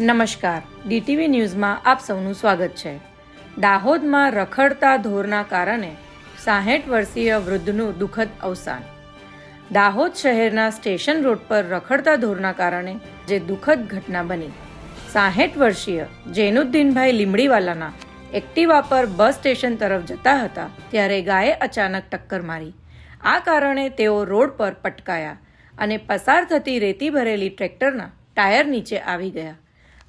નમસ્કાર. ડીટીવી ન્યૂઝમાં આપ સૌનું સ્વાગત છે. દાહોદમાં રખડતા ઢોરના કારણે સાહીઠ વર્ષીય વૃદ્ધનું દુઃખદ અવસાન. દાહોદ શહેરના સ્ટેશન રોડ પર રખડતા ઢોરના કારણે જે દુઃખદ ઘટના બની. સાહીઠ વર્ષીય જૈનુદ્દીનભાઈ લીમડીવાલાના એક્ટિવા પર બસ સ્ટેશન તરફ જતા હતા ત્યારે ગાયે અચાનક ટક્કર મારી. આ કારણે તેઓ રોડ પર પટકાયા અને પસાર થતી રેતી ભરેલી ટ્રેક્ટરના ટાયર નીચે આવી ગયા.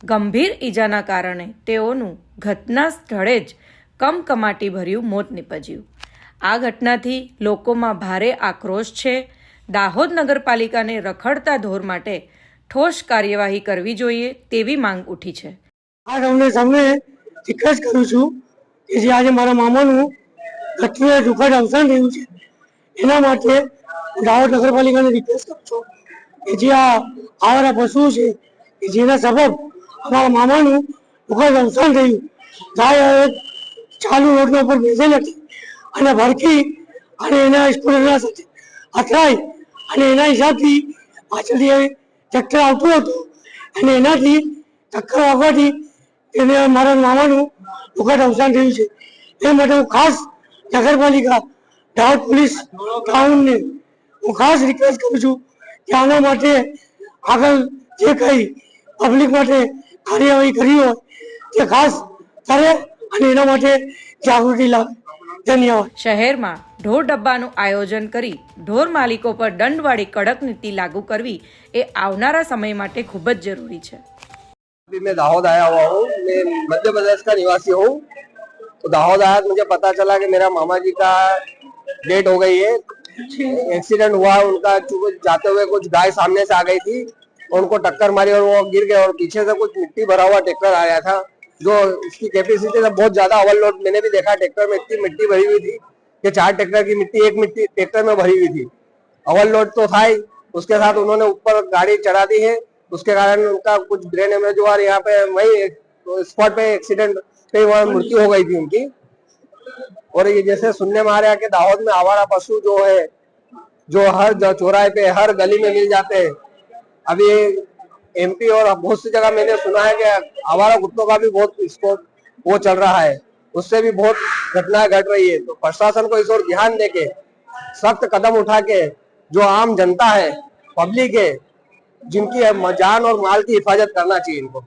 ગંભીર ઈજાના કારણે તેઓનું ઘટના સ્થળે જ કમકમાટી ભર્યું મોત નીપજ્યું. આ ઘટનાથી લોકોમાં ભારે આક્રોશ છે. દાહોદ નગરપાલિકાને રખડતા ઢોર માટે ઠોસ કાર્યવાહી કરવી જોઈએ તેવી માંગ ઉઠી છે. આ તમને સામે રિક્વેસ્ટ કરું છું કે જે આજે મારા મામાનું ઘટને દુઃખદ અવસાન થયું છે. એના માટે દાહોદ નગરપાલિકાને રિક્વેસ્ટ કરું છું કે જે આ આવારા પશુ છે, કે જેના સબબ અમારા મામાનું દુઃખદ અવસાન થયું. ગાય ચાલુ રોડના ઉપર બેસેલ હતી. અને ભરખી અને એના સ્કૂટરના સાથે અથડાઈ અને એના હિસાબથી પાછળથી ટ્રેક્ટર આવતું હતું. અને એનાથી ટક્કર આવવાથી એને મારા મામાનું દુઃખદ અવસાન થયું છે. એ માટે હું ખાસ નગરપાલિકા દાહોદ પોલીસ, ટાઉનને હું ખાસ રિક્વેસ્ટ કરું છું કે આના માટે આગળ જે કંઈ પબ્લિક માટે કાર્યવાહી કરી હોય તે ખાસ કરે અને એના માટે જાગૃતિ લાવે ધન્યવાદ શહેરમાં ઢોર ડબ્બાનું આયોજન કરી ઢોર માલિકો પર દંડવાળી કડક નીતિ લાગુ કરવી એ આવનારા સમય માટે ખૂબ જ જરૂરી છે अभी मैं दाहोद आया हुआ हूँ मैं मध्य प्रदेश का निवासी हूँ तो दाहोद आया तो मुझे पता चला कि मेरा मामा जी का डेट हो गई है एक्सीडेंट हुआ उनका चूंकि जाते हुए कुछ गाय सामने से आ गई थी उनको टक्कर मारी और वो गिर गए और पीछे से कुछ मिट्टी भरा हुआ ट्रैक्टर आया था, जो उसकी कैपेसिटी से बहुत ज़्यादा ओवरलोड मैंने भी देखा ट्रैक्टर में इतनी मिट्टी भरी हुई थी कि चार ट्रैक्टर की मिट्टी, एक मिट्टी ट्रैक्टर में भरी हुई थी। ओवरलोड तो था ही। उसके साथ उन्होंने ऊपर गाड़ी चढ़ा दी है। उसके कारण उनका कुछ ब्रेन हेमरेज हुआ और यहाँ पे वही स्पॉट पे एक्सीडेंट पे वहाँ मृत्यु हो गई थी उनकी। और ये जैसे सुनने में आ रहा है कि दाहोद में आवारा पशु जो है, जो हर चौराहे पे हर गली में मिल जाते हैं। अभी एमपी और बहुत सी जगह मैंने सुना है कि आवारा कुत्तों का भी बहुत इसको वो चल रहा है। उससे भी बहुत घटनाएँ घट गट रही है। तो प्रशासन को इस ओर ध्यान देके सख्त कदम उठा के, जो आम जनता है, पब्लिक है, जिनकी जान और माल की हिफाजत करना चाहिए इनको।